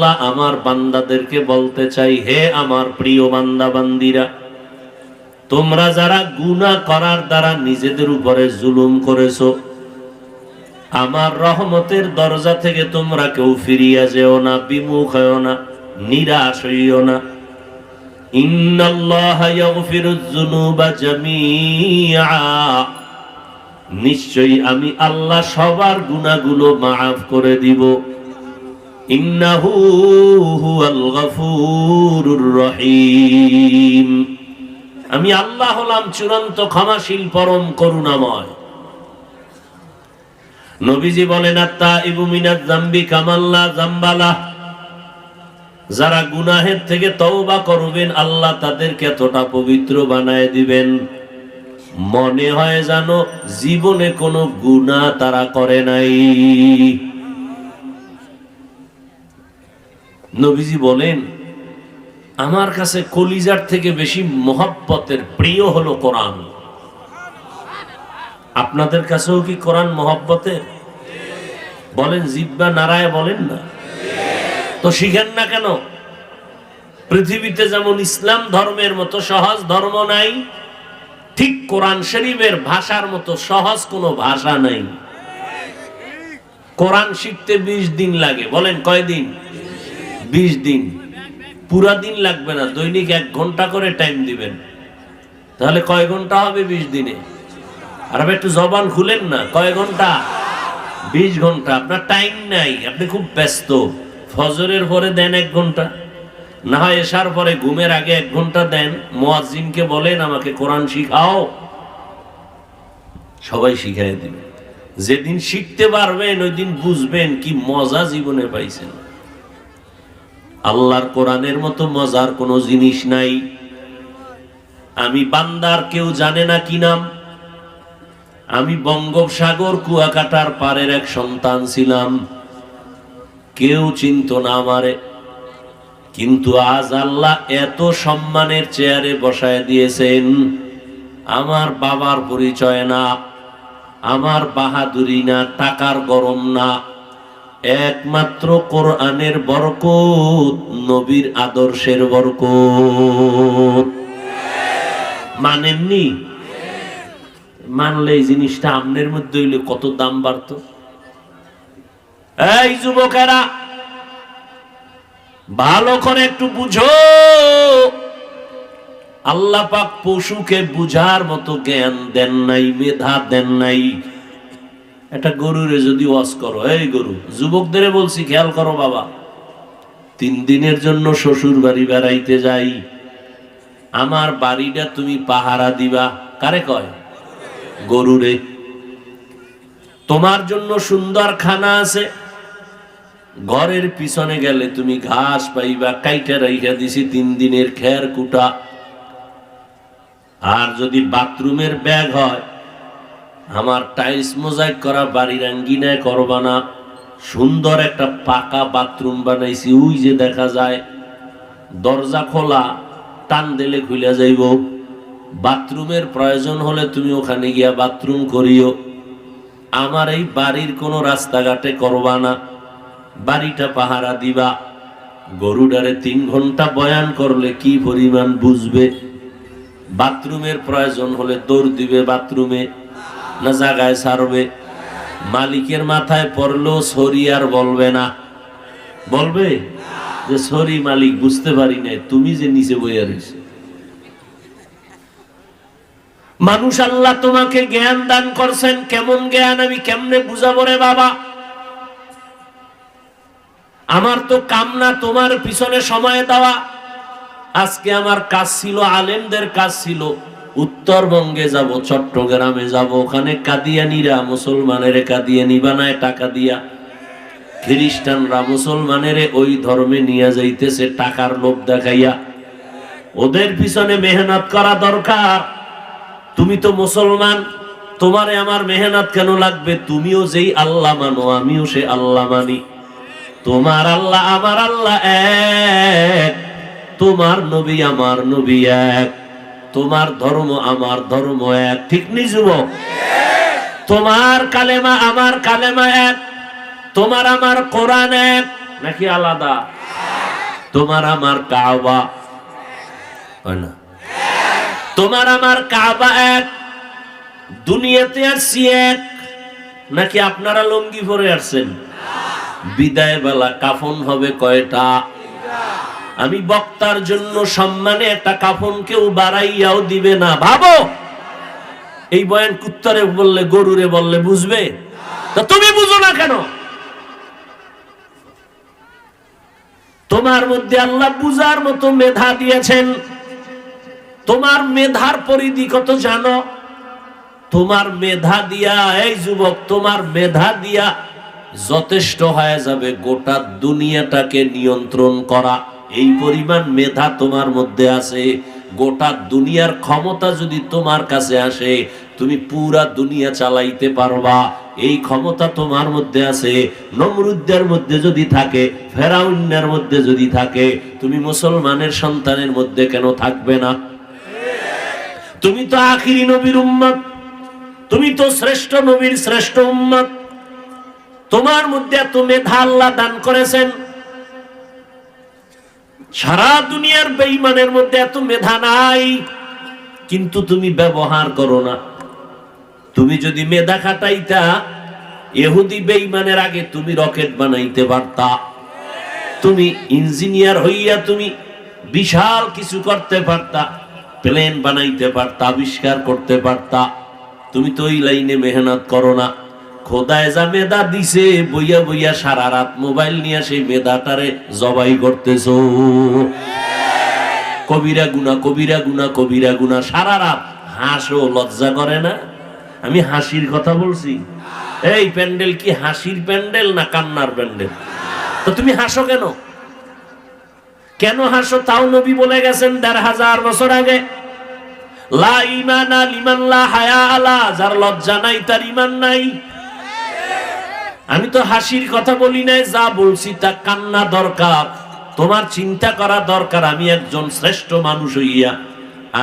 আল্লাহ আমার বান্দাদেরকে বলতে চাই, হে আমার প্রিয় বান্দা বান্দিরা তোমরা যারা গুনাহ করার দ্বারা নিজেদের উপরে জুলুম করেছ, আমার রহমতের দরজা থেকে তোমরা কেউ ফিরিয়া যেও না, বিমুখ হও না, নিরাশ হইও না। নিশ্চয়ই আমি আল্লাহ সবার গুনাহগুলো মাফ করে দিব। ইন্নাহু হুয়াল গফুরুর রহিম। আমি আল্লাহ হলাম চূড়ান্ত ক্ষমাশীল পরম করুণাময়। নবীজি বলেন আত্মা ইবুমিনাত জাম্বি কামাল্লা জাম্বালা। যারা গুনাহের থেকে তওবা করবেন, আল্লাহ তাদেরকে এতটা পবিত্র বানায় দিবেন। মনে হয় জানো জীবনে কোনো গুনাহ তারা করে নাই। নবীজি বলেন, আমার কাছে কলিজার থেকে বেশি মহব্বতের প্রিয় হলো কোরআন। আপনাদের কাছেও কি কোরআন মহব্বতের? বলেন, জিব্বা নারায় বলেন না। তো শিখেন না কেন? পৃথিবীতে যেমন ইসলাম ধর্মের মতো সহজ ধর্ম নাই, ঠিক কোরআন শরীফের ভাষার মতো সহজ কোনো ভাষা নাই। কোরআন শিখতে বিশ দিন লাগে। বলেন, কয়দিন? বিশ দিন। পুরা দিন লাগবে না, দৈনিক এক ঘণ্টা করে টাইম দিবেন। তাহলে কয় ঘণ্টা হবে বিশ দিনে? আর আপনি একটু জবান খুলেন না, কয় ঘণ্টা? বিশ ঘণ্টা, আপনার টাইম নাই, আপনি খুব ব্যস্ত। ফজরের পরে দেন এক ঘণ্টা, না হয় এসার পরে ঘুমের আগে এক ঘণ্টা দেন। মোয়াজিনকে বলেন, আমাকে কোরআন শিখাও। সবাই শিখাই দিবে। যেদিন শিখতে পারবেন, ওই দিন বুঝবেন কি মজা জীবনে পাইছেন। আল্লাহর কোরআনের মতো মজার কোনো জিনিস নাই। আমি বান্দার কেউ জানে না কি নাম। আমি বঙ্গোপসাগর কুয়াকাটার পারের এক সন্তান ছিলাম। কেউ চিন্ত না আমারে। কিন্তু আজ আল্লাহ এত সম্মানের চেয়ারে বসায় দিয়েছেন, আমার বাবার পরিচয় না, আমার বাহাদুরি না, টাকার গরম না। একমাত্র কোরআনের বরকত, নবীর আদর্শের বরকত। মানেননি? মানলে এই জিনিসটা আমনের মধ্যে হইলে কত দাম বাড়তো? এই যুবকেরা, ভালো করে একটু বুঝো। আল্লাহ পাক পশুকে বুঝার মতো জ্ঞান দেন নাই, মেধা দেন নাই। একটা গরুরে যদি ওয়াজ করো, এই গরু, যুবকদের বলছি, খেয়াল করো বাবা, তিন দিনের জন্য শ্বশুর বাড়ি বেড়াইতে যাই, আমার বাড়িটা তুমি পাহারা দিবা, কারে কয়? গরুরে। তোমার জন্য সুন্দর খানা আছে, ঘরের পিছনে গেলে তুমি ঘাস পাইবা, কাইটা রাইখা দিছি তিন দিনের খের কুটা। আর যদি বাথরুমের ব্যাগ হয় আমার টাইলস মোজাইক করা বাড়ির আঙ্গিনায় করবা না। সুন্দর একটা পাকা বাথরুম বানাইছি, ওই যে দেখা যায়, দরজা খোলা, টান দিলে খুলে যাইব। বাথরুমের প্রয়োজন হলে তুমি ওখানে গিয়া বাথরুম করিও। আমার এই বাড়ির কোনো রাস্তাঘাটে করবা না। বাড়িটা পাহারা দিবা। গরুডারে তিন ঘণ্টা বয়ান করলে কি পরিমাণ বুঝবে? বাথরুমের প্রয়োজন হলে দৌড় দিবে বাথরুমে না জায়গায় ছাড়বে মালিকের মাথায় পড়লেও সরি আর বলবে না। বলবে? যে সরি মালিক, বুঝতে পারি নাই, তুমি যে নিচে বইয়া রয়েছে। মানুষ আল্লাহ তোমাকে জ্ঞান দান করছেন, কেমন জ্ঞান আমি কেমনে বুঝাবো রে বাবা? আমার তো কামনা তোমার পিছনে সময় দেওয়া। আজকে আমার কাজ ছিল, আলেমদের কাজ ছিল। উত্তরবঙ্গে যাব, চট্টগ্রামে যাব, ওখানে কাদিয়ানিরা মুসলমানের কাদিয়ানি বানায় টাকা দিয়া। খ্রিস্টানরা মুসলমানের ওই ধর্মে নিয়ে যাইতেছে টাকার লোভ দেখাইয়া। ওদের পিছনে মেহনত করা দরকার। তুমি তো মুসলমান, তোমারে আমার মেহনত কেন লাগবে? তুমিও যেই আল্লাহ মানো, আমিও সে আল্লাহ মানি। তোমার আল্লাহ, আমার আল্লাহ এক, তোমার নবী, আমার নবী এক। তোমার ধর্ম আমার ধর্ম এক। ঠিক নি যুবক? তোমার কালেমা আমার কালেমা এক। তোমার আমার কোরআন এক। নাকি আলাদা? তোমার আমার কাবা। না? তোমার আমার কাবা এক। দুনিয়াতে আসছি এক। নাকি আপনারা লঙ্গি পরে আসছেন? বিদায় বেলা কাফন হবে কয়টা? আমি বক্তার জন্য সম্মানে একটা কাফন কেউ বাড়াইয়াও দিবে না। ভাবো! এই বয়ান কুত্তরে বললে, গরুরে বললে বুঝবে? তা তুমি বুঝো না কেন? তোমার মধ্যে আল্লাহ বুঝার মতো মেধা দিয়েছেন। তোমার মেধার পরিধি কত জানো? তোমার মেধা দিয়া, এই যুবক, তোমার মেধা দিয়া যথেষ্ট হয়ে যাবে গোটা দুনিয়াটাকে নিয়ন্ত্রণ করা। এই পরিমাণ মেধা তোমার মধ্যে আছে, গোটা দুনিয়ার ক্ষমতা যদি তোমার কাছে আসে, তুমি পুরা দুনিয়া চালাইতে পারবা। এই ক্ষমতা তোমার মধ্যে আছে, নমরুদ্দের মধ্যে যদি থাকে ফেরাউন্নের মধ্যে যদি থাকে, তুমি মুসলমানের সন্তানের মধ্যে কেন থাকবে না? তুমি তো আখিরি নবীর উম্মত, তুমি তো শ্রেষ্ঠ নবীর শ্রেষ্ঠ উম্মত। তোমার মধ্যে এত মেধা আল্লাহ দান করেছেন। সারা দুনিয়ার বেঈমানের মধ্যে এত মেধা নাই, কিন্তু তুমি ব্যবহার করো না। তুমি যদি মেধা খাটাইতা এহুদি বেঈমানের আগে তুমি রকেট বানাইতে পারতা। তুমি ইঞ্জিনিয়ার হইয়া তুমি বিশাল কিছু করতে পারতা, প্লেন বানাইতে পারতা, আবিষ্কার করতে পারতা। তুমি তো ওই লাইনে মেহনত করো না। খোদায় যা মেধা দিছে, বইয়া বইয়া সারা রাত মোবাইল নিয়ে সেই মেধাটারে জবাই করতেছো। কবিরা গুনা কবিরা গুনা কবিরা গুনা সারা রাত হাসো, লজ্জা করে না? আমি হাসির কথা বলছি। এই প্যান্ডেল কি হাসির প্যান্ডেল না কান্নার প্যান্ডেল? তো তুমি হাসো কেন? কেন হাসো? তাও নবী বলে গেছেন দেড় হাজার বছর আগে। লা ইমানা লিমান লা হায়া আলা, যার লজ্জা নাই, তার ইমান নাই। আমি তো হাসির কথা বলি নাই, যা বলছি তা কান্না দরকার। তোমার চিন্তা করা দরকার, আমি একজন শ্রেষ্ঠ মানুষ হইয়া,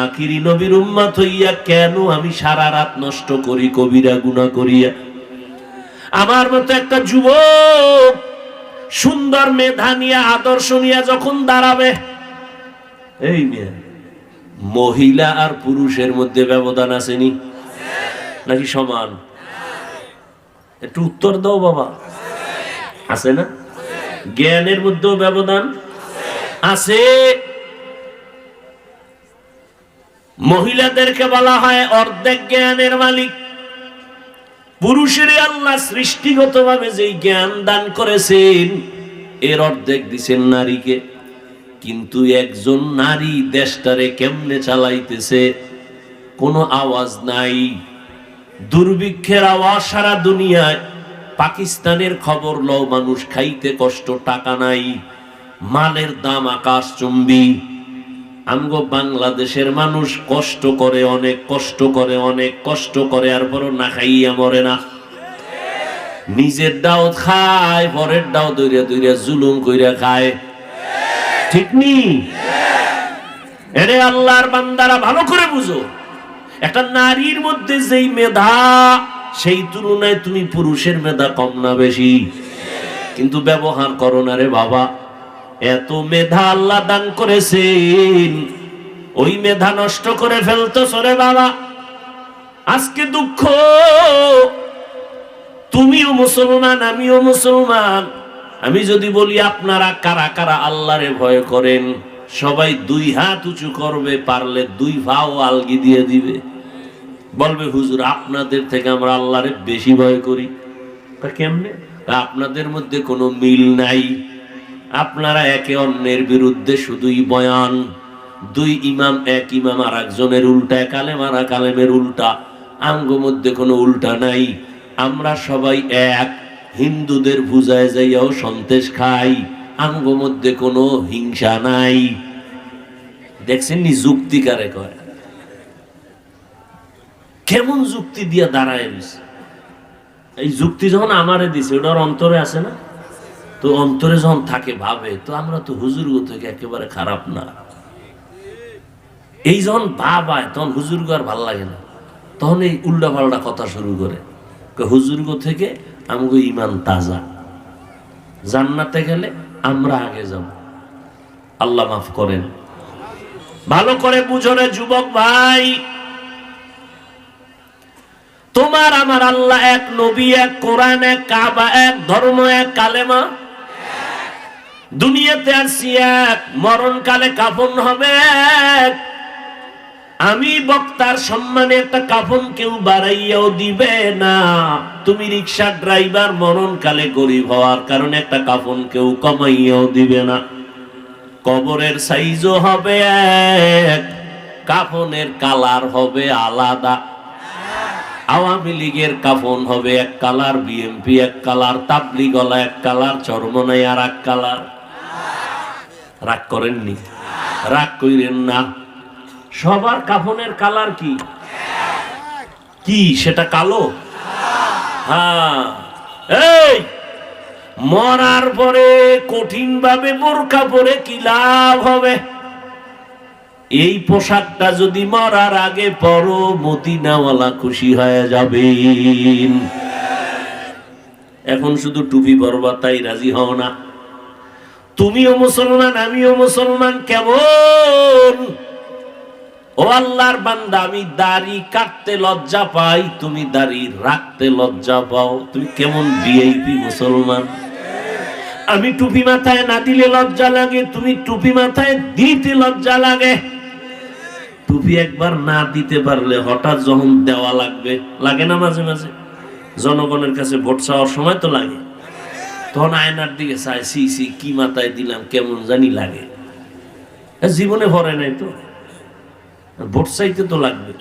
আখিরি নবীর উম্মত হইয়া কেন আমি সারা রাত নষ্ট করি, কবিরা গুণা করিয়া? আমার মতো একটা যুবক, সুন্দর মেধা নিয়ে, আদর্শ নিয়ে যখন দাঁড়াবে, এই মেয়ে, মহিলা আর পুরুষের মধ্যে ব্যবধান আসেনি নাকি সমান? একটু উত্তর দাও বাবা। আছে না? জ্ঞানের মধ্যেও ব্যবধান? আছে। মহিলাদেরকে বলা হয় অর্ধেক জ্ঞানের মালিক। পুরুষের আল্লাহ সৃষ্টিগতভাবে যেই জ্ঞান দান করেছেন, এর অর্ধেক দিছেন নারীকে। কিন্তু একজন নারী দেশটারে কেমনে চালাইতেছে, কোনো আওয়াজ নাই। দুর্ভিক্ষের আওয়াজ সারা দুনিয়ায়। পাকিস্তানের খবর লও, মানুষ খাইতে কষ্ট, টাকা নাই। মালের দাম আকাশ চুম্বি। আমগো বাংলাদেশের মানুষ কষ্ট করে অনেক, কষ্ট করে অনেক, কষ্ট করে, আর বড় না খাইয়া মরে না। নিজের ডাও খায় পরের ডাও দৈরা দৈরা জুলুম কইরা খায়। ঠিক নি? এরে আল্লাহর বান্দারা ভালো করে বুঝো। একটা নারীর মধ্যে যেই মেধা, সেই তুলনায় তুমি পুরুষের মেধা কম না বেশি। কিন্তু ব্যবহার করো না রে বাবা। এত মেধা আল্লাহ দান করেছেন, ওই মেধা নষ্ট করে ফেলতো সরে বাবা। আজকে দুঃখ, তুমিও মুসলমান, আমিও মুসলমান। আমি যদি বলি আপনারা কারা কারা আল্লাহরে ভয় করেন? সবাই দুই হাত উঁচু করবে, পারলে দুই ভাও আলগি দিয়ে দিবে। বলবে, হুজুর, আপনাদের থেকে আমরা আল্লাহরে বেশি ভয় করি। তা কেমনে? আপনাদের মধ্যে কোনো মিল নাই। আপনারা একে অন্যের বিরুদ্ধে শুধুই বয়ান। দুই ইমাম, এক ইমাম আর একজনের উল্টা, এক আলেম আর এক আলেমের উল্টা। আঙ্গ মধ্যে কোনো উল্টা নাই। আমরা সবাই এক। হিন্দুদের বুঝায় যাইয়াও সন্তেষ খাই। আঙ্গ মধ্যে কোনো হিংসা নাই। দেখছেন নি যুক্তিকারে কয়? কেমন যুক্তি দিয়া দাঁড়ায় এই যুক্তি যখন আমারে দিছে ওটার অন্তরে আছে না? তো অন্তরে যখন থাকে ভাবে, তো আমরা তো হুজুর থেকে একেবারে খারাপ না। এই যখন ভাব হয় তখন হুজুর আর ভালো লাগে না। তখন এই উল্টা পাল্টা কথা শুরু করে। হুজুর থেকে আমাকে ইমান তাজা। জান্নাতে গেলে আমরা আগে যাব। আল্লাহ মাফ করেন। ভালো করে বুঝরে যুবক ভাই। তোমার আমার আল্লাহ এক নবী, এক কোরআন, এক কাবা, এক ধর্ম, এক কালেমা। দুনিয়াতে আসি এক, মরণকালে কাফন হবে এক। আমি বক্তার সম্মানে একটা কাফন কেউ বাড়াইয়াও দিবে না। তুমি রিক্সার ড্রাইভার মরণকালে গরিব হওয়ার কারণে একটা কাফন কেউ কমাইয়াও দিবে না। কবরের সাইজও হবে এক, কাফনের কালার হবে আলাদা। আওয়ামী লীগের কাফন হবে এক কালার বিএমপি এক কালার, তাবলি গলা এক কালার চরমনাই আর এক কালার। রাগ করেননি? রাগ কইরেন না? সবার কাফনের কালার কি? কি, সেটা কালো? হ্যাঁ। এই, মরার পরে কঠিন ভাবে বোরকা পরে কি লাভ হবে? এই পোশাকটা যদি মরার আগে পরো মদিনাওয়ালা খুশি হয়ে যাবেন। এখন শুধু টুপি পরবা, তাই রাজি হও না। তুমিও মুসলমান, আমিও মুসলমান, কেমন? ও আল্লাহর বান্দা, আমি দাড়ি কাটতে লজ্জা পাই, তুমি দাড়ি রাখতে লজ্জা পাও। তুমি কেমন ভিআইপি মুসলমান? আমি টুপি মাথায় না দিলে লজ্জা লাগে, তুমি টুপি মাথায় দিতে লজ্জা লাগে। টুপি একবার না দিতে পারলে হঠাৎ যখন দেওয়া লাগবে, লাগে না মাঝে মাঝে? জনগণের কাছে ভোট চাওয়ার সময় তো লাগে। তখন আয়নার দিকে চাই, সি সি, কি মাথায় দিলাম, কেমন জানি লাগে। জীবনে ভরে নাই তো। ভোট চাইতে তো লাগবে।